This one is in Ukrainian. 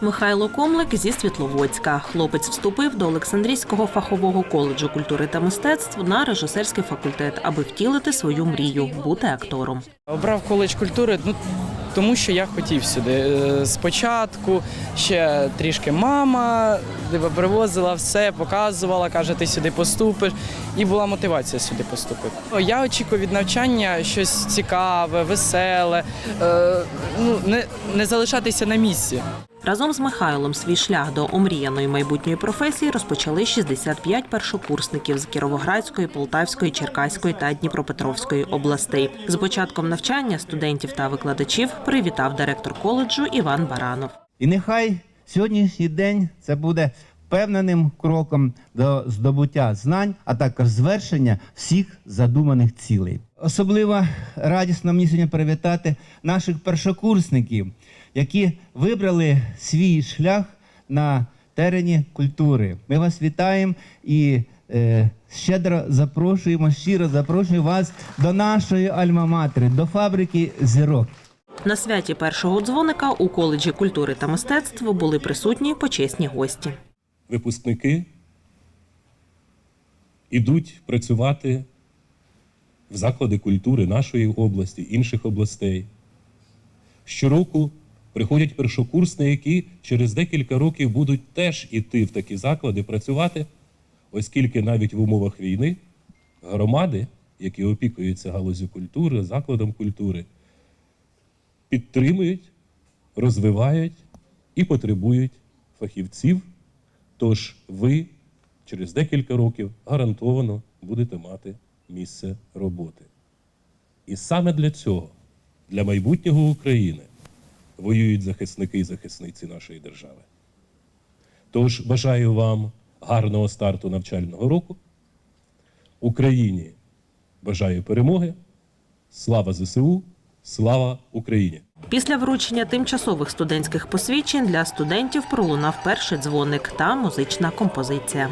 Михайло Комлик зі Світловодська. Хлопець вступив до Олександрійського фахового коледжу культури та мистецтв на режисерський факультет, аби втілити свою мрію бути актором. Обрав коледж культури, ну тому що я хотів сюди. Е, Спочатку ще трішки мама привозила все, показувала, каже, ти сюди поступиш. І була мотивація сюди поступити. Я очікую від навчання щось цікаве, веселе, е, ну не, не залишатися на місці. Разом з Михайлом свій шлях до омріяної майбутньої професії розпочали 65 першокурсників з Кіровоградської, Полтавської, Черкаської та Дніпропетровської областей. З початком навчання студентів та викладачів привітав директор коледжу Іван Баранов. І нехай сьогоднішній день це буде впевненим кроком до здобуття знань, а також звершення всіх задуманих цілей. Особливо радісно мені сьогодні привітати наших першокурсників, які вибрали свій шлях на терені культури. Ми вас вітаємо і е, щедро запрошуємо, щиро запрошуємо вас до нашої альма-матери, до фабрики зірок. На святі першого дзвоника у коледжі культури та мистецтв були присутні почесні гості. випускники ідуть працювати в заклади культури нашої області, інших областей. Щороку приходять першокурсники, які через декілька років будуть теж іти в такі заклади працювати, оскільки навіть в умовах війни громади, які опікуються галузю культури, закладом культури, підтримують, розвивають і потребують фахівців. Тож ви через декілька років гарантовано будете мати місце роботи. І саме для цього, для майбутнього України, воюють захисники і захисниці нашої держави. Тож бажаю вам гарного старту навчального року. Україні бажаю перемоги. Слава ЗСУ! Слава Україні! Після вручення тимчасових студентських посвідчень для студентів пролунав перший дзвоник та музична композиція.